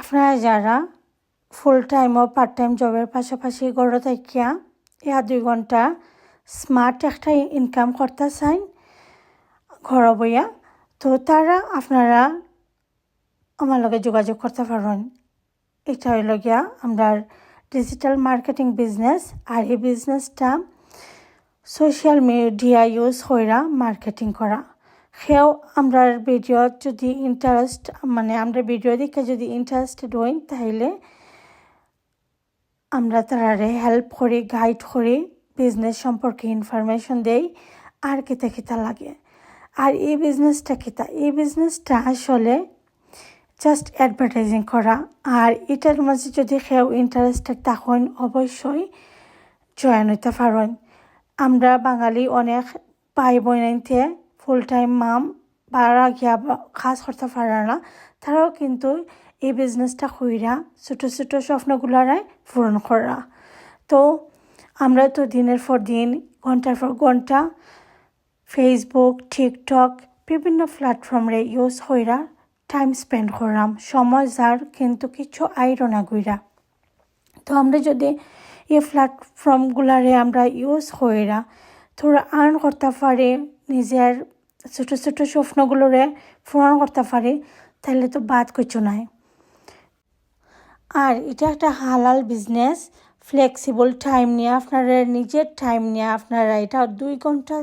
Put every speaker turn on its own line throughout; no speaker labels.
আপনারা যারা full time ও পার্ট টাইম জবের পাশাপাশি গড়ে থাকিয়া ইয়া দুই ঘণ্টা স্মার্ট একটা ইনকাম করতে চান ঘর বইয়া, তো তারা আপনারা আমার লগে যোগাযোগ করতে পারেন এটা হইল গিয়া আমরা ডিজিটাল মার্কেটিং বিজনেস আর এই বিজনেসটা সোশ্যাল মিডিয়া ইউজ কইরা মার্কেটিং করা। সেও আমরা ভিডিও যদি ইন্টারেস্ট মানে আমরা ভিডিও দেখে যদি ইন্টারেস্টেড হই, তাহলে আমরা তারারে হেল্প করি গাইড করি বিজনেস সম্পর্কে ইনফরমেশন দেই, আর কিতা কিতা লাগে। আর এই বিজনেসটা কিতা? এই বিজনেসটা আসলে জাস্ট অ্যাডভার্টাইজিং করা। আর এটার মাঝে যদি কেউ ইন্টারেস্টেড তখন অবশ্যই জয়েন হইতে পারেন আমরা বাঙালি অনেক ভাই বোনতে ফুল টাইম মাম বারা গিয়া কাজ করতে পারে না। তারাও কিন্তু এই বিজনেসটা কইরা ছোটো ছোটো স্বপ্নগুলারাই পূরণ করা। তো আমরা তো দিনের পর দিন, ঘণ্টার পর ঘণ্টা ফেসবুক টিকটক বিভিন্ন প্ল্যাটফর্মরে ইউজ হইরা টাইম স্পেন্ড করলাম। সময় যার কিন্তু কিছু আইরো না গুইরা তো আমরা যদি এই প্ল্যাটফর্মগুলারে আমরা ইউজ হইরা থোড়া আর্ন করতে পারি, নিজের ছোটো ছোটো স্বপ্নগুলোরে পূরণ করতে পারি তাহলে তো বাদ কিছু নাই। আর এটা একটা হালাল বিজনেস, ফ্লেক্সিবল টাইম নিয়ে আপনারা, নিজের টাইম নিয়ে আপনারা এটা দুই ঘণ্টা,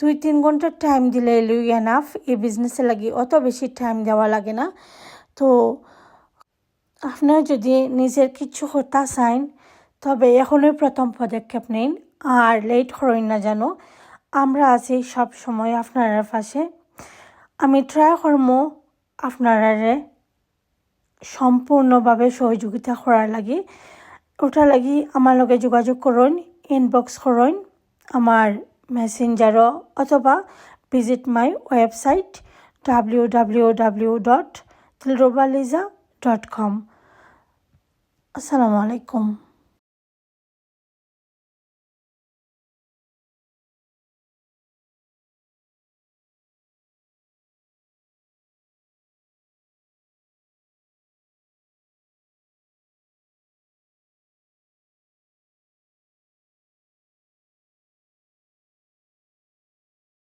দুই তিন ঘণ্টার টাইম দিলে লুই এনাফ এই বিজনেসে লাগি অত বেশি টাইম দেওয়া লাগে না। তো আপনারা যদি নিজের কিছু হতা চান তবে এখনই প্রথম পদক্ষেপ নিন, আর লেট করেন না যেন আমরা আছি সব সময় আপনার পাশে। আমি ট্রাই করব আপনারা সম্পূর্ণভাবে সহযোগিতা করার লাগি। ওটা লাগি আমার লগে যোগাযোগ করুন ইনবক্স করুন, আমার মেসেঞ্জারও অথবা visit my website W W W dot Dilrubaliza dot com আসসালামু আলাইকুম।